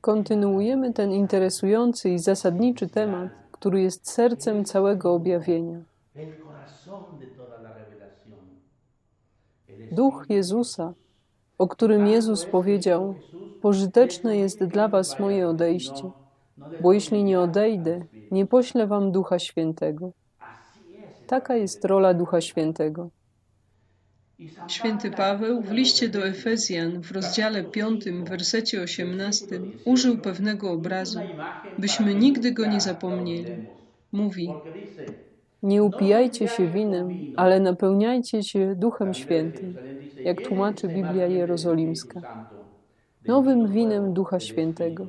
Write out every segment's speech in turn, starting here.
Kontynuujemy ten interesujący i zasadniczy temat, który jest sercem całego objawienia. Duch Jezusa, o którym Jezus powiedział: Pożyteczne jest dla Was moje odejście, bo jeśli nie odejdę, nie poślę Wam Ducha Świętego. Taka jest rola Ducha Świętego. Święty Paweł w liście do Efezjan w rozdziale 5, wersecie 18 użył pewnego obrazu, byśmy nigdy go nie zapomnieli. Mówi: Nie upijajcie się winem, ale napełniajcie się Duchem Świętym, jak tłumaczy Biblia Jerozolimska. Nowym winem Ducha Świętego.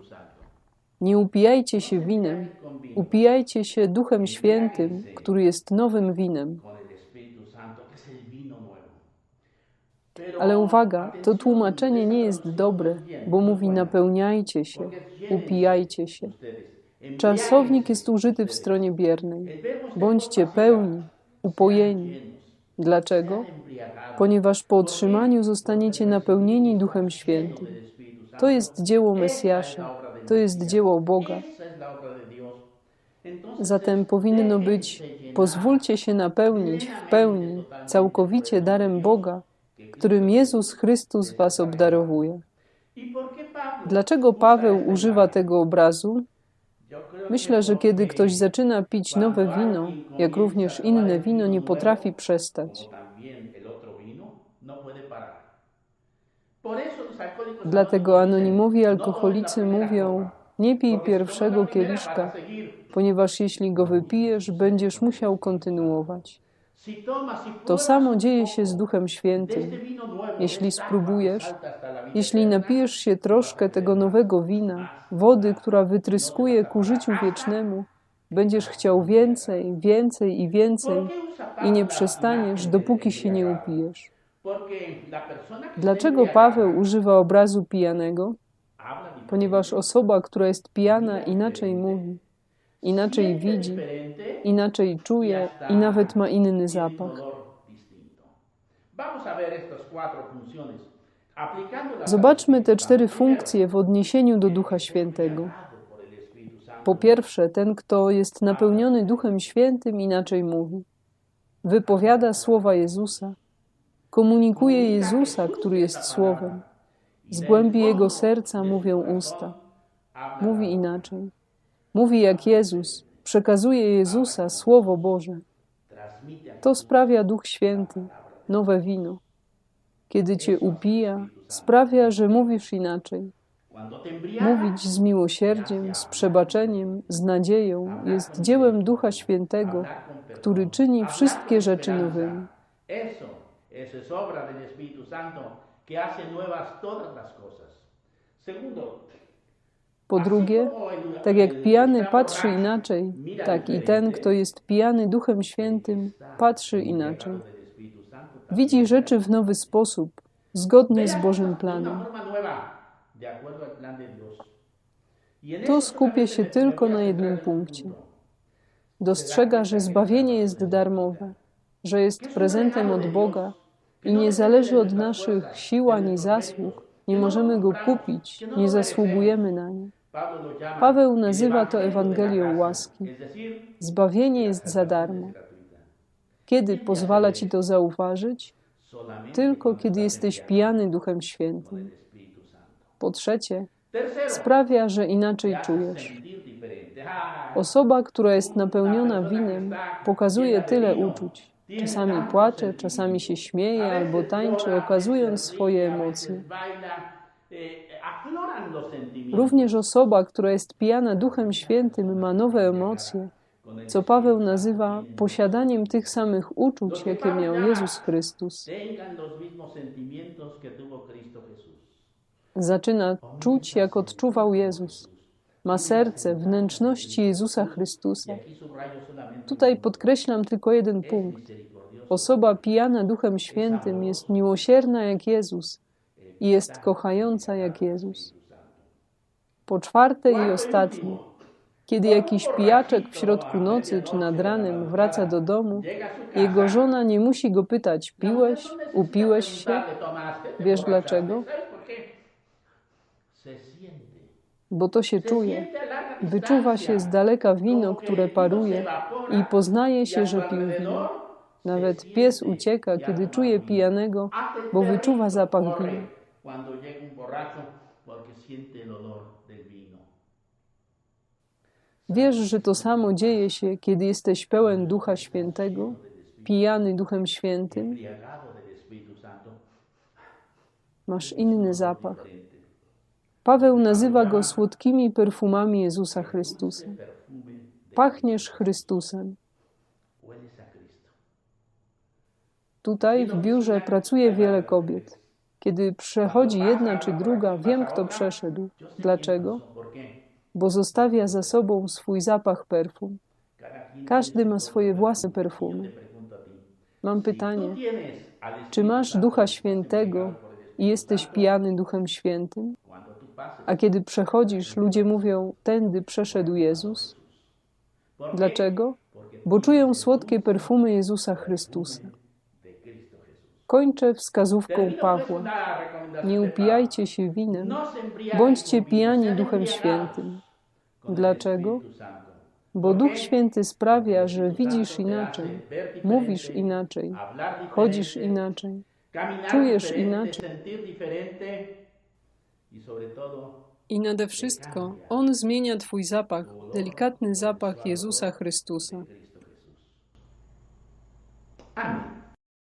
Nie upijajcie się winem, upijajcie się Duchem Świętym, który jest nowym winem. Ale uwaga, to tłumaczenie nie jest dobre, bo mówi napełniajcie się, upijajcie się. Czasownik jest użyty w stronie biernej. Bądźcie pełni, upojeni. Dlaczego? Ponieważ po otrzymaniu zostaniecie napełnieni Duchem Świętym. To jest dzieło Mesjasza, to jest dzieło Boga. Zatem powinno być: pozwólcie się napełnić w pełni, całkowicie darem Boga, którym Jezus Chrystus Was obdarowuje. Dlaczego Paweł używa tego obrazu? Myślę, że kiedy ktoś zaczyna pić nowe wino, jak również inne wino, nie potrafi przestać. Dlatego anonimowi alkoholicy mówią: Nie pij pierwszego kieliszka, ponieważ jeśli go wypijesz, będziesz musiał kontynuować. To samo dzieje się z Duchem Świętym. Jeśli spróbujesz, jeśli napijesz się troszkę tego nowego wina, wody, która wytryskuje ku życiu wiecznemu, będziesz chciał więcej, więcej i więcej i nie przestaniesz, dopóki się nie upijesz. Dlaczego Paweł używa obrazu pijanego? Ponieważ osoba, która jest pijana, inaczej mówi, inaczej widzi, inaczej czuje i nawet ma inny zapach. Zobaczmy te cztery funkcje w odniesieniu do Ducha Świętego. Po pierwsze, ten, kto jest napełniony Duchem Świętym, inaczej mówi. Wypowiada słowa Jezusa, komunikuje Jezusa, który jest Słowem. Z głębi jego serca mówią usta. Mówi inaczej. Mówi jak Jezus, przekazuje Jezusa Słowo Boże. To sprawia Duch Święty, nowe wino. Kiedy cię upija, sprawia, że mówisz inaczej. Mówić z miłosierdziem, z przebaczeniem, z nadzieją jest dziełem Ducha Świętego, który czyni wszystkie rzeczy nowymi. Obra Santo. Segundo, po drugie, tak jak pijany patrzy inaczej, tak i ten, kto jest pijany Duchem Świętym, patrzy inaczej. Widzi rzeczy w nowy sposób, zgodnie z Bożym planem. To skupia się tylko na jednym punkcie. Dostrzega, że zbawienie jest darmowe, że jest prezentem od Boga i nie zależy od naszych sił ani zasług. Nie możemy go kupić, nie zasługujemy na nie. Paweł nazywa to Ewangelią łaski. Zbawienie jest za darmo. Kiedy pozwala ci to zauważyć? Tylko kiedy jesteś pijany Duchem Świętym. Po trzecie, sprawia, że inaczej czujesz. Osoba, która jest napełniona winem, pokazuje tyle uczuć. Czasami płacze, czasami się śmieje albo tańczy, okazując swoje emocje. Również osoba, która jest pijana Duchem Świętym, ma nowe emocje, co Paweł nazywa posiadaniem tych samych uczuć, jakie miał Jezus Chrystus. Zaczyna czuć, jak odczuwał Jezus. Ma serce, wnętrzności Jezusa Chrystusa. Tutaj podkreślam tylko jeden punkt. Osoba pijana Duchem Świętym jest miłosierna jak Jezus i jest kochająca jak Jezus. Po czwarte i ostatnie, kiedy jakiś pijaczek w środku nocy czy nad ranem wraca do domu, jego żona nie musi go pytać: Piłeś? Upiłeś się? Wiesz dlaczego? Bo to się czuje. Wyczuwa się z daleka wino, które paruje i poznaje się, że pił wino. Nawet pies ucieka, kiedy czuje pijanego, bo wyczuwa zapach wina. Wiesz, że to samo dzieje się, kiedy jesteś pełen Ducha Świętego, pijany Duchem Świętym, masz inny zapach. Paweł nazywa go słodkimi perfumami Jezusa Chrystusa. Pachniesz Chrystusem. Tutaj w biurze pracuje wiele kobiet. Kiedy przechodzi jedna czy druga, wiem, kto przeszedł. Dlaczego? Bo zostawia za sobą swój zapach perfum. Każdy ma swoje własne perfumy. Mam pytanie: czy masz Ducha Świętego i jesteś pijany Duchem Świętym? A kiedy przechodzisz, ludzie mówią: Tędy przeszedł Jezus. Dlaczego? Bo czują słodkie perfumy Jezusa Chrystusa. Kończę wskazówką Pawła. Nie upijajcie się winem, bądźcie pijani Duchem Świętym. Dlaczego? Bo Duch Święty sprawia, że widzisz inaczej, mówisz inaczej, chodzisz inaczej. czujesz inaczej. I nade wszystko On zmienia Twój zapach, delikatny zapach Jezusa Chrystusa.